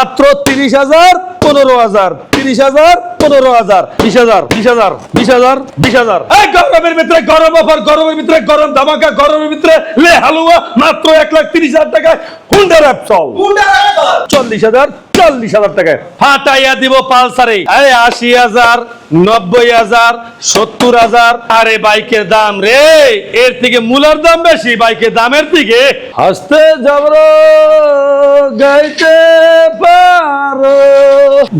মাত্র তিরিশ হাজার পনেরো হাজার তিরিশ হাজার পনেরো হাজার বিশ হাজার বিশ হাজার বিশ হাজার বিশ হাজার। এই গরমের ভিতরে গরম অফার গরমের ভিতরে গরম ধামাকা গরমের ভিতরে লে হালুয়া মাত্র এক লাখ তিরিশ হাজার টাকায় হুন্ডা র্যাপসল চল্লিশ হাজার চল্লিশ হাজার টাকায়। ফাটাইয়া দিব পালসারে। আরে আশি হাজার। নব্বই হাজার, সত্তর হাজার। আরে বাইকের দাম রে, এর থেকে মূলার দাম বেশি, বাইকের দামের থেকে। হাসতে যাব গাইতে পারো।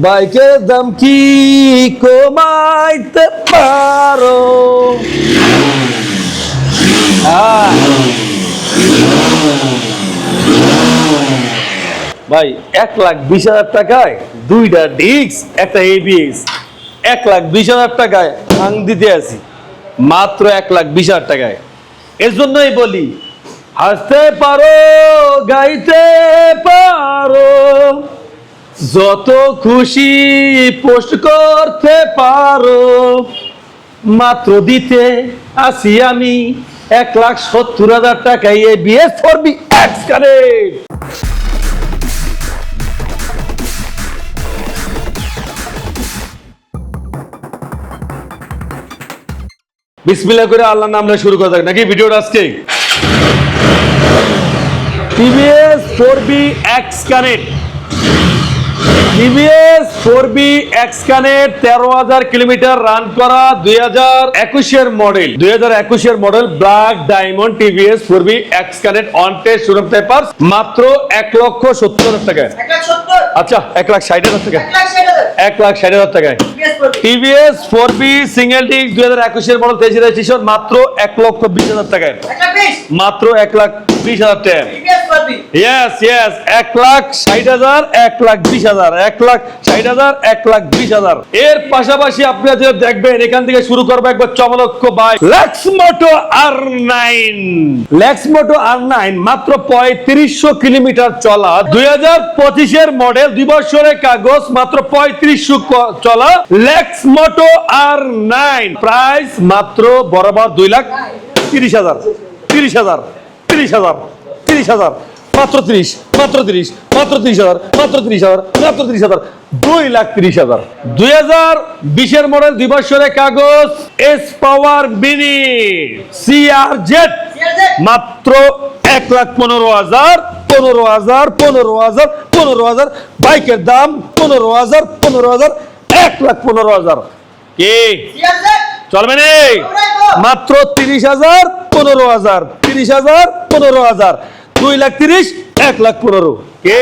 বাইকের দাম কি কমাইতে পারো? ভাই, এক লাখ বিশ হাজার টাকায় দুইটা ডিস্ক, একটা এবিএস এক লাখ বিশ হাজার টাকায় ভাঙ দিতে আসি মাত্র এক লাখ বিশ হাজার টাকায়। এর জন্যই বলি, হাসতে পারো, গাইতে পারো, যত খুশি পোস্ট করতে পারো, মাত্র দিতে আসি আমি এক লাখ সত্তর হাজার টাকায় ABS four V X current বিসমিল্লাহ করে আল্লাহর নাম শুরু করা যাক। নাকি ভিডিওটা আজকে? TVS four V X connect. TVS four V X connect তেরো হাজার কিলোমিটার রান করা দুই হাজার একুশের মডেল। দুই হাজার একুশের model black diamond TVS four V X connect on test showroom paper মাত্র এক লক্ষ সত্তর হাজার টাকায়। আচ্ছা এক লাখ ষাট হাজার টাকা এক লাখ ষাট হাজার। টাকায়। TVS four V single disc দুই হাজার একুশের মডেল তেইশ রেজিস্ট্রেশন মাত্র এক লক্ষ বিশ হাজার টাকায়। মাত্র এক লাখ বিশ হাজার টাকা ইয়েস ইয়েস এক লাখ ষাট হাজার, এক লাখ বিশ হাজার, এক লাখ ষাট হাজার, এক লাখ বিশ হাজার। এর পাশাপাশি আপনারা যেটা দেখবেন, এখান থেকে শুরু করব একবার চমলক্ষ by Lexmoto R nine Lexmoto R nine মাত্র পঁয়ত্রিশশো কিলোমিটার চলা। দুই হাজার পঁচিশের মডেল দুই বছরের কাগজ, মাত্র পঁয়ত্রিশশো চলা। লেক্স মোটো আর নাইন প্রাইস মাত্র বরাবর দুই লাখ তিরিশ হাজার। তিরিশ হাজার তিরিশ হাজার তিরিশ হাজার। মাত্র তিরিশ মাত্র তিরিশ মাত্র তিরিশ হাজার মাত্র তিরিশ হাজার মাত্র তিরিশ হাজার দুই লাখ তিরিশ হাজার। দুই হাজার বিশের মডেল দুই বছরের কাগজ S power mini CR Z মাত্র এক লাখ পনেরো হাজার পনেরো হাজার পনেরো হাজার পনেরো হাজার বাইকের দাম পনেরো হাজার পনেরো হাজার এক লাখ পনেরো হাজার। কে? চলবে নে? মাত্র তিরিশ হাজার পনেরো হাজার তিরিশ হাজার পনেরো হাজার। দুই লাখ তিরিশ, এক লাখ পনেরো। কে?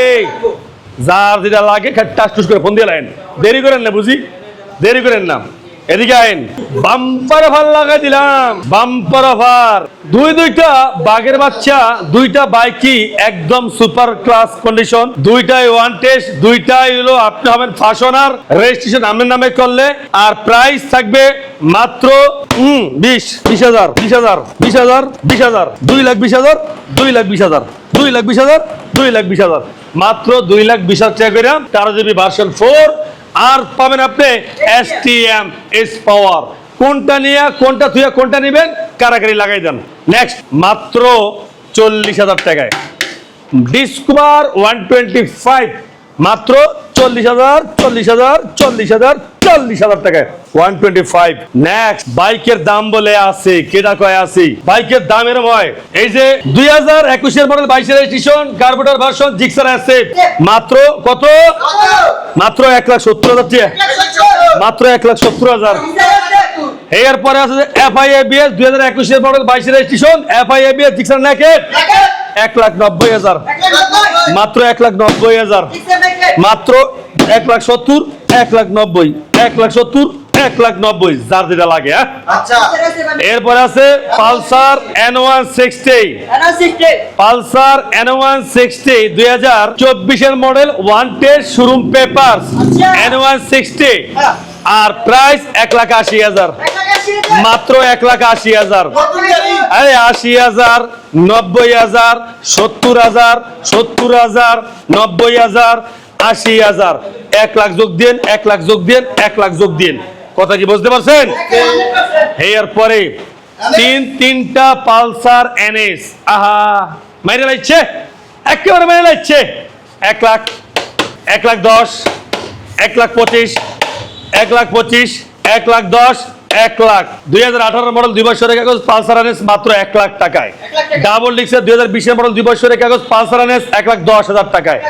যার যেটা লাগে খালি টাস টুস করে ফোন দিয়ে লাইন। দেরি করেন না বুঝি? দেরি করেন না। এদিকে আইন। বাম্পার অফার লাগাই দিলাম। বাম্পার অফার দুই দুইটা বাঘের বাচ্চা, দুইটা বাইকই একদম সুপার ক্লাস কন্ডিশন। দুইটাই ওয়ান টেস্ট, দুইটাই হলো আপনি হবেন ফাশনার রেজিস্ট্রেশন আপনার নামে করলে আর প্রাইস থাকবে মাত্র বিশ বিশ হাজার বিশ হাজার বিশ হাজার বিশ হাজার, দুই লাখ বিশ হাজার, দুই লাখ বিশ হাজার, দুই লাখ বিশ হাজার, দুই লাখ বিশ হাজার। মাত্র দুই লাখ বিশ হাজার টাকা করে তেরো জিবি ভার্সন ফোর আর পাবেন আপনি S T M S power কোনটা নিয়ে, কোনটা থুয়ে কোনটা নেবেন কারাকারি লাগাই দেন। নেক্সট মাত্র চল্লিশ হাজার টাকায়। ডিসকভার ওয়ান ফাইভ মাত্র চল্লিশ হাজার চল্লিশ হাজার চল্লিশ হাজার চল্লিশ হাজার টাকায় ওয়ান টোয়েন্টি ফাইভ নেক্সট বাইকের দাম বলে আছে কেটা কয় আছে? বাইকের দাম এরম হয় এই যে দুই হাজার একুশের মডেল বাইশের রেজিস্ট্রেশন কার্বোটার ভার্সন জিক্সার আছে। মাত্র কত? মাত্র এক লাখ সত্তর হাজার মাত্র এক লাখ সত্তর হাজার। এরপরে আছে এফআই এবিএস দুই হাজার একুশের মডেল বাইশের registration FI ABS Gixxer naked এক লাখ নব্বই হাজার। মাত্র এক লাখ নব্বই হাজার। মাত্র এক লাখ সত্তর এক লাখ নব্বই এক লাখ সত্তর এক লাখ নব্বই যার যেটা লাগে হ্যাঁ? এরপরে আছে Pulsar N one sixty Pulsar N one sixty দুই হাজার চব্বিশের model one test showroom paper আচ্ছা। এন ওয়ান সিক্সটি আর প্রাইস এক লাখ আশি হাজার। মাত্র এক লাখ আশি হাজার। আরে আশি হাজার নব্বই হাজার সত্তর হাজার সত্তর হাজার নব্বই হাজার আশি হাজার। এক লাখ যোগ দিন এক লাখ যোগ দিন এক লাখ যোগ দিন কথা কি বুঝতে পারছেন? এরপরে তিন, তিনটা পালসার এনএস। আহা, মাইরে লাগছে। একেবারে মাইরে লাগছে। এক লাখ এক লাখ দশ, এক লাখ পঁচিশ, এক লাখ পঁচিশ, এক লাখ দশ এক লাখ। দুই হাজার আঠারো মডেল দুই বছরের কাগজ, পালসার এনএস মাত্র এক লাখ টাকায়। ডাবল ডিক্সের দুই হাজার বিশের মডেল দুই বছরের কাগজ, পালসার এনএস এক লাখ দশ হাজার টাকায়।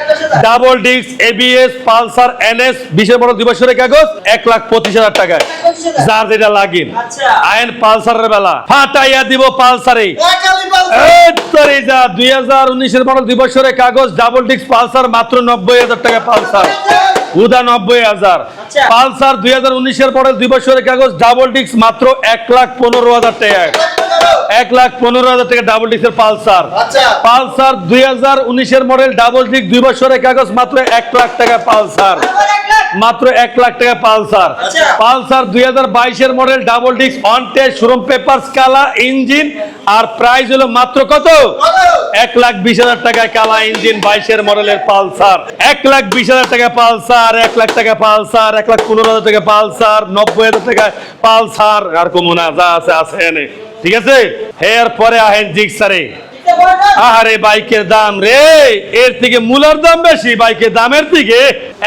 ডাবল ডিক্স এবিএস পালসার এনএস বিশের মডেল দুই বছরের কাগজ, এক লাখ পঁচিশ হাজার টাকায়। যার যেটা লাগিন। আইন পালসারের বেলা। ফাটাইয়া দিব পালসারে। দুই হাজার উনিশের মডেল দুই বছরের কাগজ ডাবল ডিক্স পালসার, মাত্র নব্বই হাজার টাকা পালসার। উদা নব্বই হাজার আচ্ছা। পালসার দুই হাজার উনিশের পরে দুই বছরের কাগজ ডাবল ডিক্স মাত্র এক লাখ পনেরো হাজার টাকা এক লাখ পনেরো হাজার টাকা ডাবল ডিক্সের পালসার আচ্ছা। পালসার দুই হাজার উনিশের মডেল ডাবল ডিক্স দুই বছরের কাগজ মাত্র এক লাখ টাকা পালসার। মাত্র এক লাখ টাকা পালসার। আচ্ছা। পালসার দুই হাজার বাইশের মডেল ডাবল ডিক্স অন টেস্ট শোরুম পেপার কালা ইঞ্জিন আর প্রাইস হলো মাত্র কত? এক লাখ বিশ হাজার টাকা কালা ইঞ্জিন বাইশের মডেলের পালসার। এক লাখ বিশ হাজার টাকা পালসার এক লাখ টাকা পালসার এক লাখ পনেরো হাজার টাকা পালসার নব্বই হাজার টাকা পালসার। আর কমু না যা আছে আছে এনে। ঠিক আছে? এর পরে আহেন জিক্সারে আহারে বাইকের দাম রে এর থেকে মূলার দাম বেশি বাইকের দামের থেকে।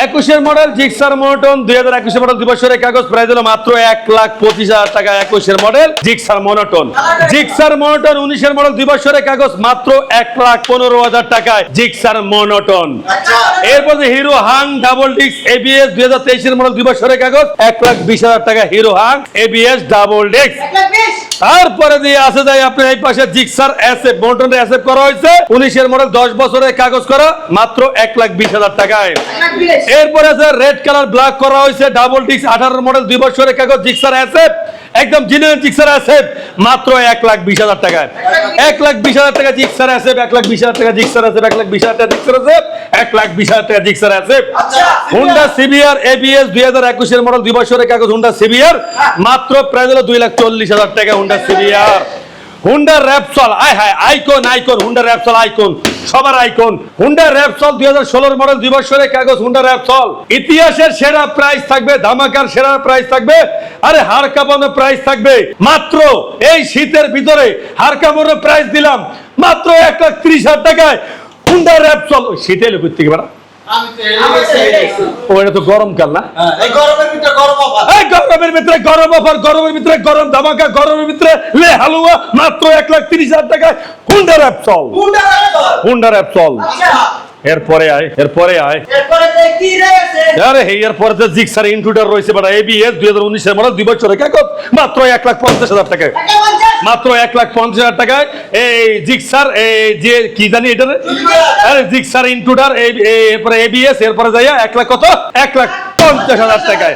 একুশের মডেল জিক্সার মোটন দুই হাজার একুশের মডেল দুই বছরের কাগজ প্রায় হলো মাত্র এক লাখ পঁচিশ হাজার টাকা একুশের model Gixxer monotone. Gixxer monotone উনিশের মডেল দুই বছরের কাগজ মাত্র এক লাখ পনেরো হাজার টাকায় জিক্সার মোনোটন। আচ্ছা। এরপর হিরো হাং ডাবল ডিক্স এবিএস দুই হাজার তেইশের মডেল দুই বছরের কাগজ এক লাখ বিশ হাজার টাকা হিরো হাং এবিএস ডাবল ডিক্স। তারপরে দিয়ে আসে যায় আপনার এই পাশে জিক্সার অ্যাসেপ মোটনের অ্যাসেপ করা হয়েছে। উনিশের মডেল দশ বছরের কাগজ করা মাত্র এক লাখ বিশ হাজার টাকায়। এরপরে আছে রেড কালার ব্ল্যাক করা হয়েছে ডাবল ডিক্স আঠারো মডেল দুই বছরের কাগজ জিক্সার অ্যাসেপ একদম জিনিয়ার জিক্সার অ্যাসেপ মাত্র এক লাখ বিশ হাজার টাকায়। এক লাখ বিশ। হাজার টাকা জিক্সার অ্যাসেপ এক লাখ বিশ হাজার টাকা জিক্সার অ্যাসেপ এক লাখ বিশ হাজার টাকা জিক্সার অ্যাসেপ এক লাখ বিশ হাজার টাকা জিক্সার আচ্ছা। হুন্ডা সিবিআর এবিএস দুই হাজার একুশের মডেল দুই বছরের কাগজ হুন্ডা সিবিআর মাত্র প্রায় হলো দুই লাখ চল্লিশ হাজার টাকা হুন্ডা সিবিআর হুন্ডা র্যাপসল আয় হায় icon icon Honda Repsol icon সবার আইকন হুন্ডা র্যাপসল দুই হাজার ষোলোর মডেল দুই বছরের কাগজ হুন্ডা র্যাপসল ইতিহাসের সেরা প্রাইস থাকবে ধামাকার সেরা প্রাইস থাকবে আরে হার কাঁপানো প্রাইস থাকবে। মাত্র এই শীতের ভিতরে হার কাঁপানো প্রাইস দিলাম মাত্র এক লাখ ত্রিশ হাজার টাকায় হুন্ডা র্যাপ চল শীতে এলো করতে পারা আমি তো গরমকাল না হ্যাঁ, গরমের ভিতরে গরম অফার। গরমের ভিতরে গরম অফার গরমের ভিতরে গরম ধামাকা গরমের ভিতরে লে হালুয়া মাত্র এক লাখ তিরিশ হাজার টাকায় হুন্ডা র্যাপসল চল। হুন্ডা র্যাপসল আচ্ছা। এরপরে আয় এরপরে আয় এরপরে কি রয়েছে? আরে হে এরপরে যে জিক্সার ইন্ট্রুডার রয়েছে বাটা এবিএস দুই হাজার উনিশের মডেল দুই বছরের কাগজ মাত্র এক লাখ পঞ্চাশ হাজার টাকায়। মাত্র এক লাখ পঞ্চাশ হাজার টাকায় এই জিক্সার এই যে কি জানি এটা আরে জিক্সার ইন্ট্রুডার এরপরে এবিএস এরপরে যাইয়া এক লাখ কত? এক লাখ পঞ্চাশ হাজার টাকায়।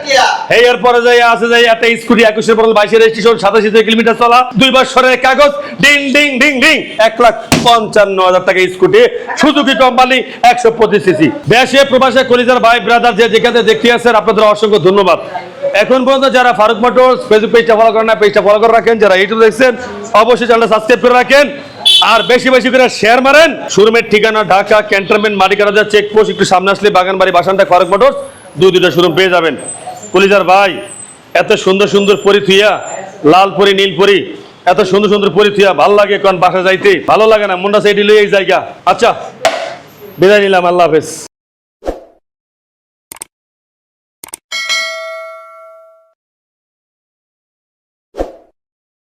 এই এরপরে যাই আছে যাই একটা স্কুটি একুশের মডেল বাইশের রেজিস্ট্রেশন সাতাশি কিলোমিটার চলা দুই বছরের কাগজ ডিং ডিং ডিং ডিং এক লাখ পঞ্চান্ন হাজার টাকা স্কুটি সুজুকি কোম্পানি একশো পঁচিশ সিসি দেশে প্রবাসে কলিজার ভাই ব্রাদার যে যেখানে দেখতে আছেন আপনাদের অসংখ্য ধন্যবাদ। এখন পর্যন্ত যারা ফারুক মোটরস ফেসবুক পেজটা ফলো করেন না পেজটা ফলো করে রাখেন যারা ইউটিউব দেখছেন অবশ্যই চ্যানেলটা সাবস্ক্রাইব করে রাখেন। আর বেশি বেশি করে শেয়ার মারেন। শোরুমের ঠিকানা ঢাকা ক্যান্টনমেন্ট মালিকানা চেকপোস্ট একটু সামনে আসলে বাগানবাড়ি বাসানটা ফারুক মোটরস। দুই দুটো শোরুম পেয়ে যাবেন। কলিজার ভাই, এত সুন্দর সুন্দর পরি থুইয়া, লাল পরি, নীল পরি, এত সুন্দর সুন্দর পরি থুইয়া ভালো লাগে কারণ বাসা যাইতে? ভালো লাগে না, মুন্ডা সাইডে লই এই জায়গা আচ্ছা বিদায় নিলাম, আল্লাহ হাফেজ।